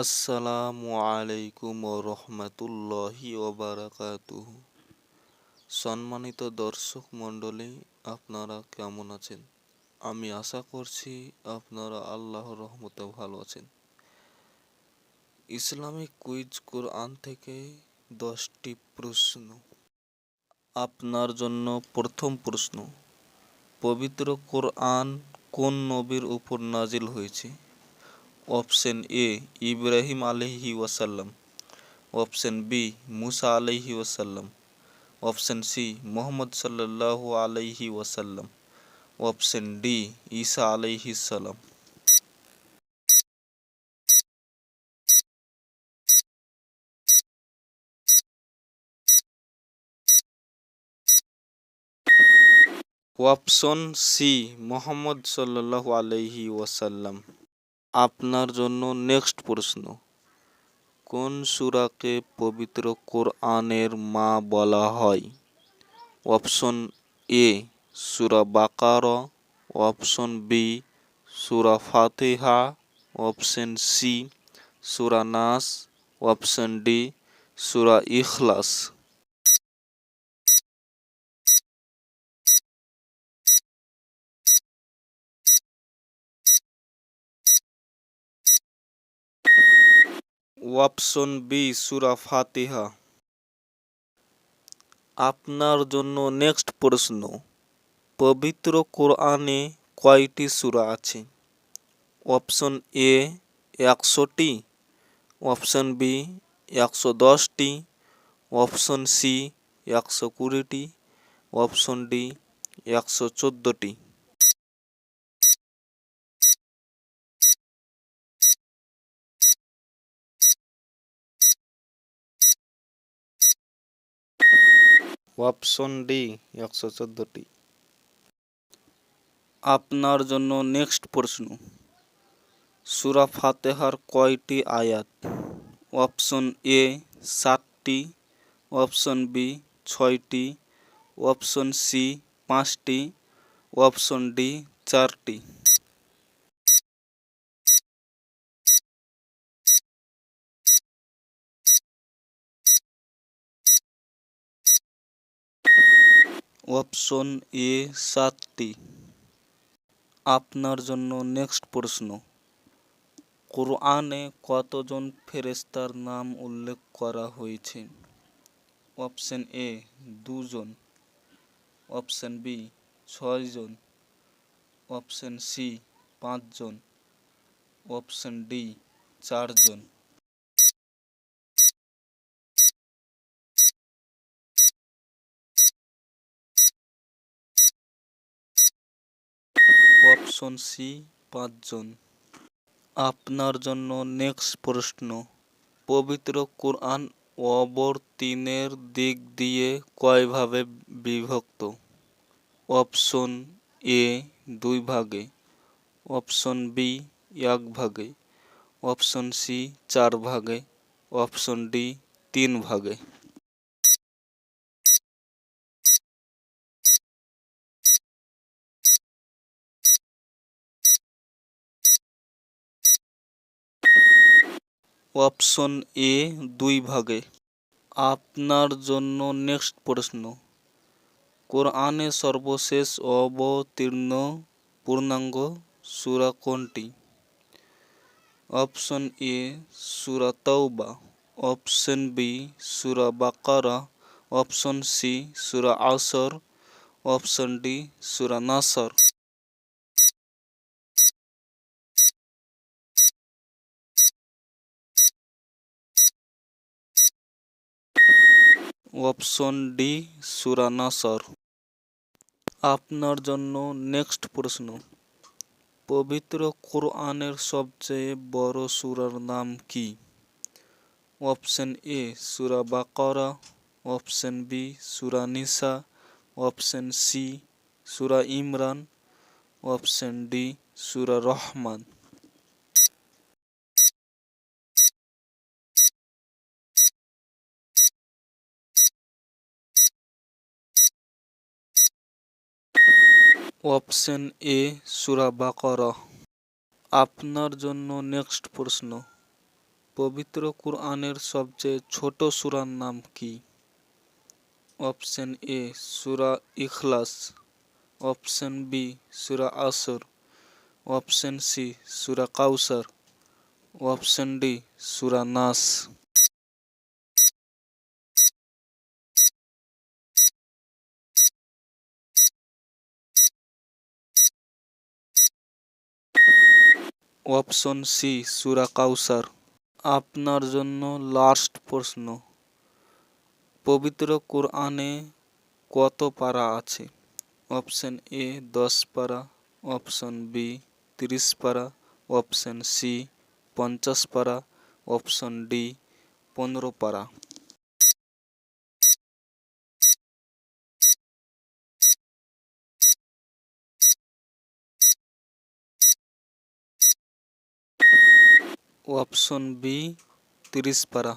আসসালামু আলাইকুম রহমতুল্লাহি ওবারাকাতুহ। সম্মানিত দর্শক মণ্ডলী, আপনারা কেমন আছেন? আমি আশা করছি আপনারা আল্লাহর রহমতে ভালো আছেন। ইসলামিক কুইজ কোরআন থেকে দশটি প্রশ্ন। আপনার জন্য প্রথম প্রশ্ন, পবিত্র কোরআন কোন নবীর উপর নাজিল হয়েছে? অপশন এ ইব্রাহিম আলহি ওয়াসাল্লাম অপশন বি মুসা আলহি ওয়াসাল্লাম অপশন সি মোহাম্মদ সাল্লাহ আলহি ওয়াসাল্লাম অপশন ডি ঈসা আলহি সালাম অপশন সি মোহাম্মদ সাল্লাহ আলহি ওয়াসাল্লাম আপনার জন্য নেক্সট প্রশ্ন। কোন সুরাকে পবিত্র কোরআনের মা বলা হয়? অপশন এ সুরা বাকার অপশন বি সুরা ফাতেহা অপশন সি সুরা নাস অপশন ডি সুরা ইখলাস। অপশন বি সুরা ফাতিহা। আপনার জন্য নেক্সট প্রশ্ন, পবিত্র কোরআনে কয়টি সুরা আছে? অপশন এ একশোটি অপশন বি একশো দশটি অপশন সি একশো কুড়িটি অপশন ডি একশো চোদ্দোটি। অপশন ডি একশো চোদ্দোটি। আপনার জন্য নেক্সট প্রশ্ন। সুরা ফাতেহার কয়টি আয়াত? অপশন এ সাতটি অপশন বি ছয়টি অপশন সি পাঁচটি অপশন ডি চারটি। অপশন এ সাতটি। আপনার জন্য নেক্সট প্রশ্ন। কোরআনে কতজন ফেরেস্তার নাম উল্লেখ করা হয়েছে? অপশন এ দুজন, অপশন বি ছয়জন, অপশন সি পাঁচজন, অপশন ডি চারজন। অপশন সি পাঁচজন? আপনার জন্য নেক্সট প্রশ্ন। পবিত্র কোরআন অবর্তীনের দিক দিয়ে কয়ভাবে বিভক্ত? অপশন এ দুই ভাগে। অপশন বি এক ভাগে। অপশন সি চার ভাগে। অপশন ডি তিন ভাগে। অপশন এ দুই ভাগে। আপনার জন্য নেক্সট প্রশ্ন। কোরআনে সর্বশেষ অবতীর্ণ পূর্ণাঙ্গ সুরা কোনটি? অপশন এ সুরা তৌবা অপশন বি সুরা বাকারা, অপশন সি সুরা আসর, অপশন ডি সুরা নাসর। অপশন ডি সুরা নাসর আপনার জন্য নেক্সট প্রশ্ন। পবিত্র কোরআনের সবচেয়ে বড় সুরার নাম কি? অপশন এ, সুরা বাকরা। অপশন বি, সুরা নিসা। অপশন সি, সুরা ইমরান। অপশন ডি, সুরা রহমান। অপশন এ, সুরা বাকরা। আপনার জন্য নেক্সট প্রশ্ন। পবিত্র কুরআনের সবচেয়ে ছোট সুরার নাম কি? অপশন এ, সুরা ইখলাস। অপশন বি, সুরা আসর। অপশন সি, সুরা কাউসার। অপশন ডি, সুরা নাস। অপশন সি, সূরা কাউসার। আপনার জন্য লাস্ট প্রশ্ন। পবিত্র কোরআনে কত পারা আছে? অপশন এ, দশ পারা, অপশন বি, তিরিশ পারা, অপশন সি, পঞ্চাশ পারা, অপশন ডি, পনেরো পারা। অপশন বি তিরিশ পারা